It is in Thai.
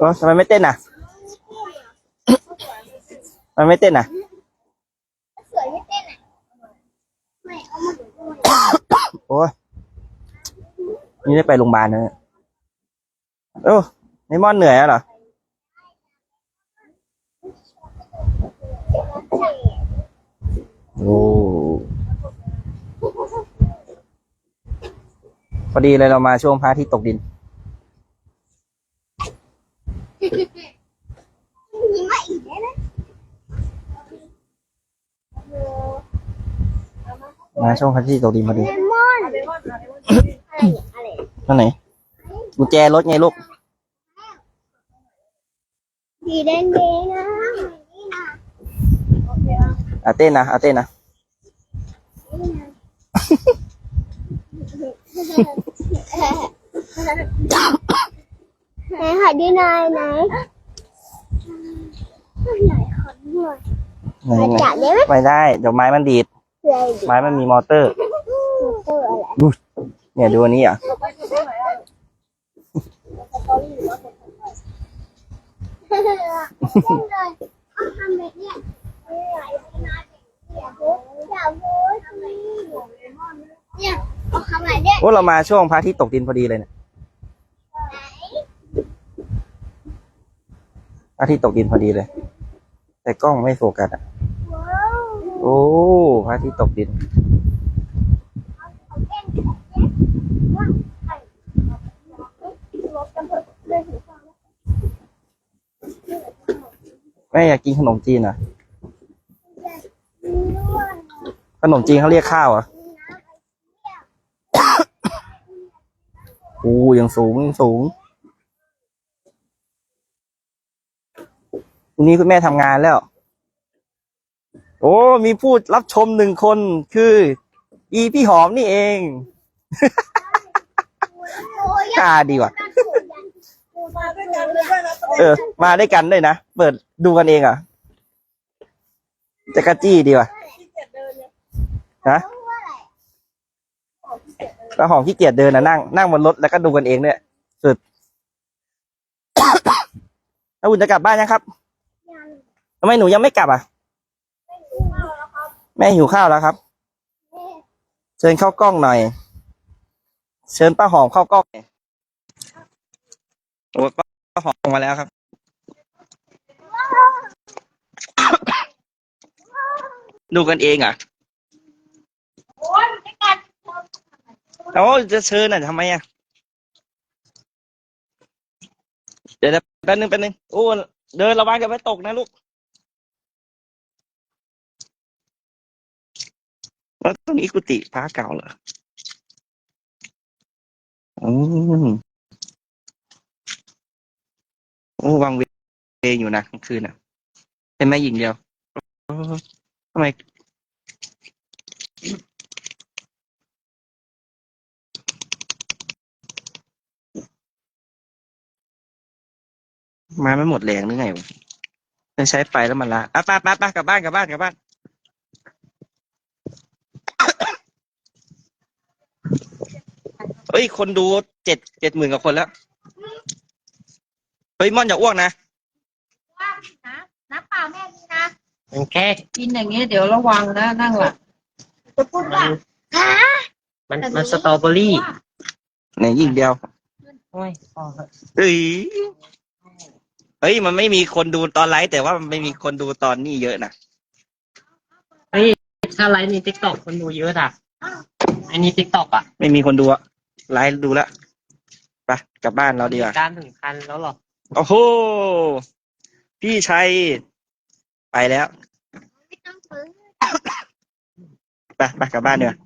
โอ้ทำไมไม่เต้นอะไมไม่เต้นอะสวยไม่เต้นอะ ไม่เอามาดูโอ้ยนี่ได้ไปโรงพยาบาลนะเนี่ยโอ้ในมอนเหนื่อยแล้วเหรอ โอ้พอดีเลยเรามาช่วงพระอาที่ตกดิน มีมาอีกแล้วนะมาช่วงพระอาที่ตกดินพอดีเลมอนอะไรเนี่ยอะไรนั่นไหนกุญแจรถไงลูกสีแดงๆนะนี่นะอะเต้นนะอะเต้นนะ ไหนขอดูหน่อยไหนไหนขอดูหน่อยไหนมาไหนจับได้ไหมไม่ได้เดี๋ยวไม้มันดีด เลยดิไม้มันมีมอเตอร์ ตัวอะไรเนี่ยดูอันนี้อะเล่นเลยเอาทำแบบเนี้ยอย่าพูดอย่าพูดเนี่ยเอาคำไหนเนี่ยโอ้เรามาช่วงพระอาที่ตกดินพอดีเลยเนี่ยพระ อาที่ตกดินพอดีเลย แต่กล้องไม่โฟกัสอะว้าวโอ้พระอาที่ตกดินเอาเล่นแบบเนี้ยว้าวใครรถกันเถอะเลยถึงฟังแม่อยากกินขนมจีนอะด้วยขนมจีนเขาเรียกข้าวเหรอะโอ้ยังสูงยังสูง วันนี้คุณแม่ทำงานแล้ว โอ้ มีผู้รับชมหนึ่งคนคือ อีพี่หอมนี่เองกล้าดีว่ะมาด้วยกันด้วยนะเออ มาด้วยกันด้วยนะ เปิดดูกันเองเหรอะจะกระจี้ดีว่ะฮะแล้วหอมขี้เกียจเดินนะนั่งนั่งบนรถแล้วก็ดูกันเองเนี่ยสุดแล้วคุณจะกลับบ้านยังครับ ทำไมหนูยังไม่กลับอะ แม่หิวข้าวแล้วครับ เชิญเข้ากล้องหน่อย เชิญป้าหอมเข้ากล้องหน่ยโอ้ป้าหอมมาแล้วครับ ดูกันเองอะโอ้จะเชิญอะทำไมอะ เดี๋ยวแป๊บนึงแป๊บนึงโอ้เดินระวังจะไปตกนะลูก แล้วตรงนี้กุฏิพระเก่าเหรออืมโอ้วางเวงอยู่นะกลางคืนอะ เป็นแม่หญิงเดียวทำไมไม้ไม่หมดแรงหรือไงวะจะใช้ไฟแล้วมันละอะไป้าป้าป้ากลับบ้านกลับบ้านกลับบ้าน เฮ้ย คนดูเจ็ดเจ็ดหมื่นกว่าคนแล้ว เฮ้ยม่อนอย่าอ้วกนะ ว่านะน้ำเปล่าแม่มีนะมันแค่กินอย่างเงี้ยเดี๋ยวระวังนะนั่งหลับจะพูดว่าฮะมันมันสตรอเบอรี่ไหนยิงเดียวโอ้ยพอเถอะเฮ้ยเฮ้ย มันไม่มีคนดูตอนไลฟ์แต่ว่ามันไม่มีคนดูตอนนี้เยอะนะถ้าไลฟ์ในทิกตอกคนดูเยอะอะอันนี้ทิกตอกอะ ไม่มีคนดูอะ ไลฟ์ดูแล้วไปกลับบ้านเราดีกว่าการถึงพันแล้วเหรอโอ้โหพี่ชัย ไปแล้ว ไม่ต้องฟื้น ไปไปกลับบ้านเนีกว่ย